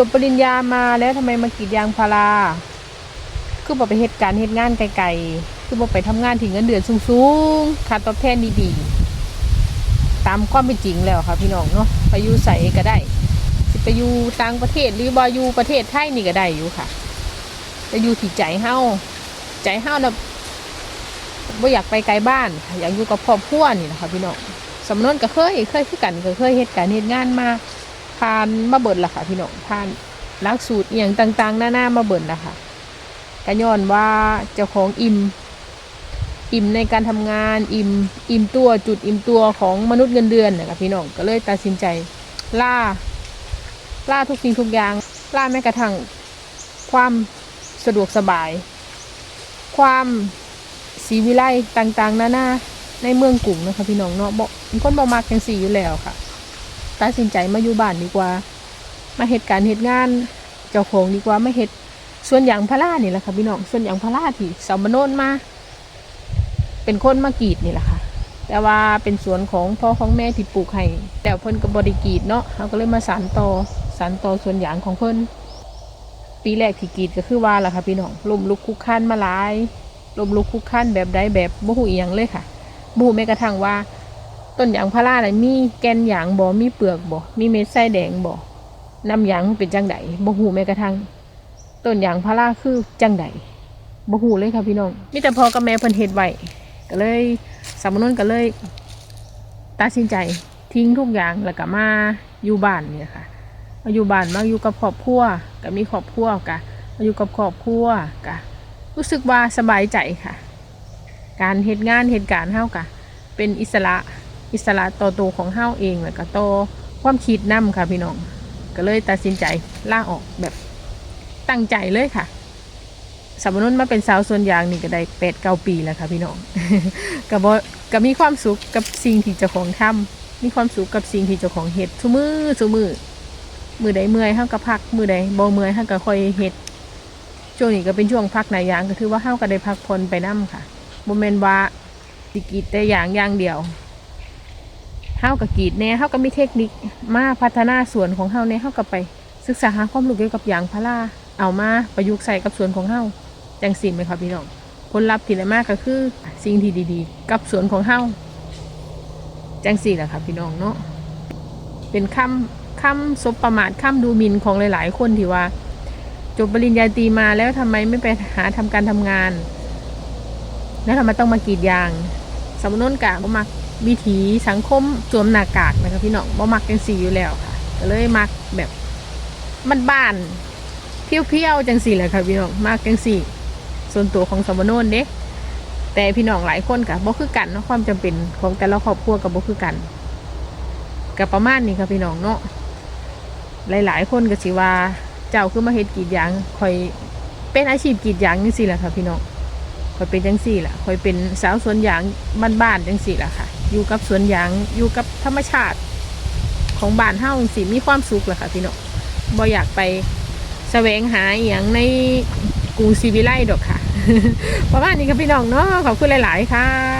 จบปริญญามาแล้วทำไมมากรีดยางพาราคือบอไปเหตุการณ์เหตุงานไกลๆคือบอไปทำงานถึงเงินเดือนสูงๆค่าตอบแทนดีๆตามความเป็นจริงแล้วค่ะพี่น้องเนาะไปอยู่ใส่ก็ได้สิไปอยู่ต่างประเทศหรือว่าอยู่ประเทศไทยนี่ก็ได้อยู่ค่ะจะอยู่ที่ใจเฮาใจเฮาน่ะบ่อยากไปไกลบ้าน อยากอยู่กับครอบครัวนี่นะคะพี่น้องสำนวนก็เคยเคยคือกันก็เคยเหตุการณ์เหตุงานมา ผ่านมาเบิดละค่ะพี่น้องผ่านลักสูตรอย่างต่างๆ หน้าๆมาเบิดละค่ะก็ย้อนว่าเจ้าของอิ่มอิ่มในการทำงานอิ่มอิ่มตัวจุดอิ่มตัวของมนุษย์เงินเดือนนะคะพี่น้องก็เลยตัดสินใจล่าล่าทุกสิ่งทุกอย่างล่าแม้กระทั่งความสะดวกสบาย ความสีวิไลต่างๆหน้าๆในเมืองกรุงนะคะพี่น้องเนาะบอกเป็นคนบ่มักจังสีอยู่แล้วค่ะ ตัดสินใจมาอยู่บ้านดีกว่า มาเหตุการณ์เหตุงานเจ้าของดีกว่ามาเหตุส่วนอย่างพารานี่แหละค่ะพี่น้องส่วนอย่างพาราที่สามโนนมา เป็นคนมากรีดนี่แหละค่ะ แต่ว่าเป็นสวนของพ่อของแม่ที่ปลูกให้แต่เพิ่นก็บริกรีดเนาะเขาก็เลยมาสานต่อสานต่อส่วนอย่างของเพิ่นปีแรกที่กรีดก็คือว่าแหละค่ะพี่น้องลมลุกคุกคันมาหลายลมลุกคุกคันแบบใดแบบบ่หูอีหยังเลยค่ะบ่หูแม้กระทั่งว่า ต้นยางพาราน่ะมีแกนยางบ่มีเปลือกบ่มีเม็ดไส้แดงบ่น้ำยางเป็นจังไดบ่หูแม้กระทั่งต้นยางพาราคือจังไดบ่หูเลยค่ะพี่น้องมีแต่พอกับแม่เพิ่นเฮ็ดไว้ก็เลยสามนนก็เลยตัดสินใจทิ้งทุกอย่างแล้วก็มาอยู่บ้านเนี่ยค่ะมาอยู่บ้านมาอยู่กับครอบครัวก็มีครอบครัวกะมาอยู่กับครอบครัวกะรู้สึกว่าสบายใจค่ะ การเฮ็ดงานเฮ็ดการเฮากะเป็นอิสระ อิสระต่อตัวของเฮาเองแล้วก็ต่อความคิดนํค่ะพี่น้อง ก็เลยตัดสินใจลาออกแบบตั้งใจเลยค่ะสมนุนมาเป็นสาวส่วนยางนี่ก็ได้แปดเก้าปีแล้วค่ะพี่น้องก็บก็มีความสุขกับสิ่งที่เจ้าของทำมีความสุขกับสิ่งที่เจ้าของเฮ็ดทุมือทุมือมือใดเมื่อยเฮาก็พักมือใดบ่เมื่อยเฮาก็ค่อยเฮ็ดช่วงนี้ก็เป็นช่วงพักหนายางก็ถือว่าเฮาก็ได้พักผ่อนไปนํค่ะบ่แม่นว่าสิกรีดแต่อย่างอย่างเดียว เฮากับกีดแน่เฮาก็มีเทคนิคมาพัฒนาสวนของเฮาแน่เฮาก็ไป ศึกษาหาความรู้เกี่ยวกับยางพาราเอามาประยุกต์ใส่กับสวนของเฮาจังสิไหมครับพี่น้องผลลัพธ์ที่ได้มากก็คือสิ่งที่ดีๆ กับสวนของเฮาจังสี่แหละครับพี่น้องเนาะเป็นคำคำสบประมาทคำดูหมิ่นของหลาย ๆ คนที่ว่า จบปริญญาตรีมาแล้วทำไมไม่ไปหาทำการทำงาน แล้วทำไมต้องมากรีดยางสมนุนกะบ่มัก วิถีสังคมสวมหน้ากากนะคะพี่น้องบ่มักจังสีอยู่แล้วค่ะก็เลยมักแบบบ้านๆเพี้ยวๆจังสีแหละค่ะพี่น้องมักจังสีส่วนตัวของสมนนเด้แต่พี่น้องหลายคนกะบ่คือกันเนาะความจำเป็นของแต่ละครอบครัวกับบ่คือกันกับประมาณนี้ค่ะพี่น้องเนาะหลายๆ คนก็สิว่าเจ้าคือมาเฮ็ดกีดยางคอยเป็นอาชีพกีดยางจังซี่แหละค่ะพี่น้องคอยเป็นจังสี่แหละคอยเป็นสาวสวนยางบ้านๆจังสี่แหละค่ะ อยู่กับสวนยางอยู่กับธรรมชาติของบ้านเฮ้าสี่มีความสุขแหละค่ะพี่น้องบ่อยากไปแสวงหาอย่างในกรุงศรีวิไลดอกค่ะ ประมาณนี้ค่ะพี่น้องเนาะขอบคุณหลาย ๆ ค่ะ